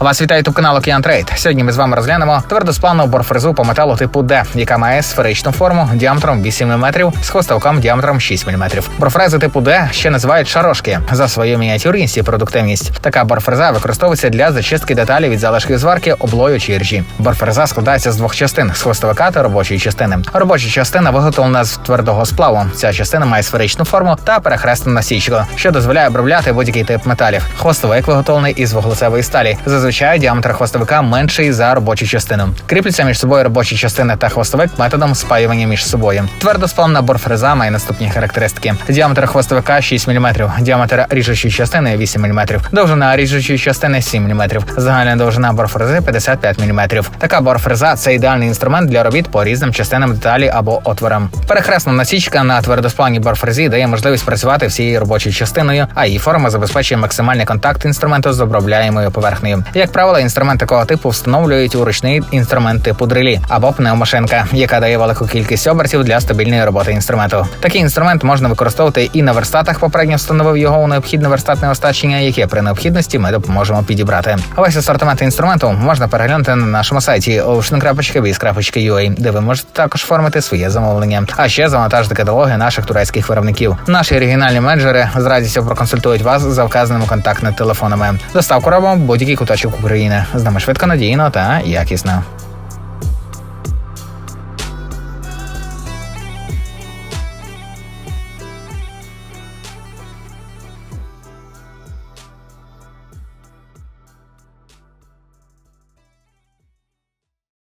Вас вітає туб канал Океан. Сьогодні ми з вами розглянемо твердосплавну борфрезу по металу типу D, яка має сферичну форму діаметром 8 мм з хвостовком діаметром 6 мм. Борфрези типу D ще називають шарошки за свою мініатюрність і продуктивність. Така борфреза використовується для зачистки деталей від залишків зварки, облою чи іржі. Борфреза складається з двох частин з хвостовика та робочої частини. Робоча частина виготовлена з твердого сплаву. Ця частина має сферичну форму та перехресну насічку, що дозволяє обробляти будь-який тип металів. Хвостовик виготовлений із вуглецевої сталі. Зазвичай діаметр хвостовика менший за робочу частину. Кріпляться між собою робочі частини та хвостовик методом спаювання між собою. Твердосплавна борфреза має наступні характеристики: діаметр хвостовика 6 мм, діаметр ріжучої частини 8 мм, довжина ріжучої частини 7 мм, загальна довжина борфрези 55 мм. Така борфреза це ідеальний інструмент для робіт по різним частинам деталі або отворам. Перехресна насічка на твердосплавній борфрезі дає можливість працювати всією робочою частиною, а її форма забезпечує максимальний контакт інструменту з обробляємою поверхнею. Як правило, інструмент такого типу встановлюють у ручний інструмент типу дрилі або пневмошинка, яка дає велику кількість обертів для стабільної роботи інструменту. Такий інструмент можна використовувати і на верстатах. Попередньо встановив його у необхідне верстатне остачення, яке при необхідності ми допоможемо підібрати. Весь асортимент інструменту можна переглянути на нашому сайті ocean.biz.ua, де ви можете також оформити своє замовлення. А ще завантажити каталоги наших турецьких виробників. Наші оригінальні менеджери з радістю проконсультують вас за вказаними контактними телефонами. Доставку робимо будь-який куточок України. З нами швидко, надійно та якісно.